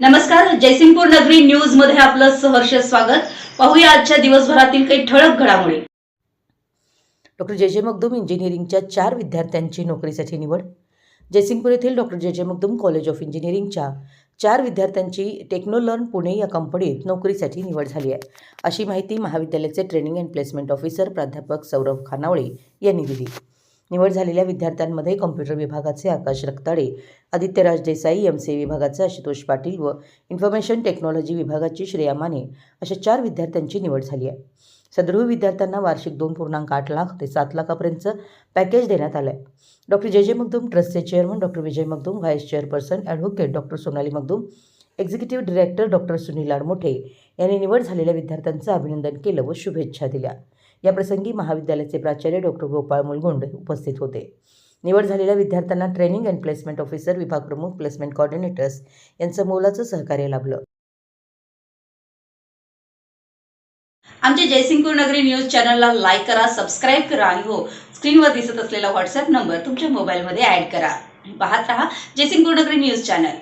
नमस्कार जयसिंगपूर नगरी न्यूजमध्ये आपलं सहर्ष स्वागत. पाहूया आजच्या दिवसभरातील काही ठळक घडामोडी. डॉक्टर जे जे मगदूम इंजिनिअरिंगच्या चार विद्यार्थ्यांची नोकरीसाठी निवड. जयसिंगपूर येथील डॉक्टर जे जे मगदूम कॉलेज ऑफ इंजिनिअरिंगच्या चार विद्यार्थ्यांची टेक्नोलर्न पुणे या कंपनीत नोकरीसाठी निवड झाली आहे. अशी माहिती महाविद्यालयाचे ट्रेनिंग अँड प्लेसमेंट ऑफिसर प्राध्यापक सौरभ खानावळे यांनी दिली. निवड झालेल्या विद्यार्थ्यांमध्ये कॉम्प्युटर विभागाचे आकाश रक्ताडे आदित्यराज देसाई एम सी विभागाचे आशुतोष पाटील व इन्फॉर्मेशन टेक्नॉलॉजी विभागाची श्रेया माने अशा चार विद्यार्थ्यांची निवड झाली आहे. सदरू विद्यार्थ्यांना वार्षिक दोन पूर्णांक आठ लाख ते सात लाखापर्यंतचं पॅकेज देण्यात आलं आहे डॉक्टर जे जे मगदूम ट्रस्टचे chairman doctor Vijay Magdum vice chairperson advocate doctor Sonali Magdum executive director doctor Sunil Admothe यांनी निवड झालेल्या विद्यार्थ्यांचं अभिनंदन केलं व शुभेच्छा दिल्या. याप्रसंगी महाविद्यालयाचे प्राचार्य डॉक्टर गोपाळ मुलगुंड उपस्थित होते. निवड झालेल्या विद्यार्थ्यांना ट्रेनिंग अँड प्लेसमेंट ऑफिसर विभाग प्रमुख प्लेसमेंट कॉर्डिनेटर्स यांचं मोलाचं सहकार्य लाभलं. आमच्या जयसिंगपूर नगरी न्यूज चॅनलला लाईक करा सबस्क्राईब करा आणि हो स्क्रीनवर दिसत असलेला व्हॉट्सअप नंबर तुमच्या मोबाईलमध्ये ऍड करा. पाहत रहा जयसिंगपूर नगरी न्यूज चॅनल.